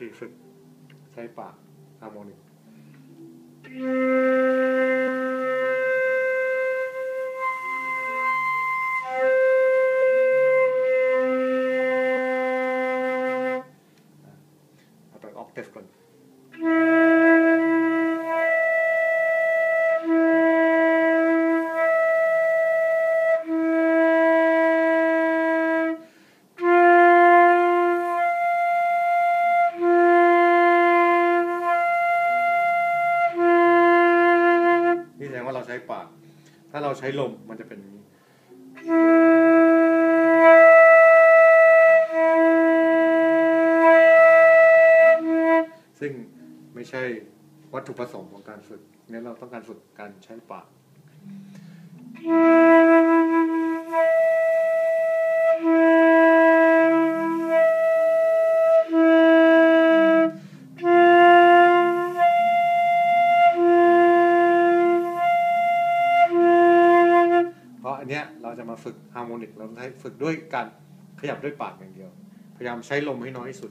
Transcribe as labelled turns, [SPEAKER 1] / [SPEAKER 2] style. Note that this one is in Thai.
[SPEAKER 1] ธีฝึกใช้ปากฮาร์โมนิกเอาไปออกเทฟก่อน ช้ปาก ถ้าเราใช้ลมมันจะเป็นอย่างนี้ซึ่งไม่ใช่วัตถุประสงค์ของการฝึกเนี่ยเราต้องการฝึกการใช้ปาก อันเนี้ยเราจะมาฝึกฮาร์โมนิกเราใช้ฝึกด้วยการขยับด้วยปากอย่างเดียว พยายามใช้ลมให้น้อยที่สุด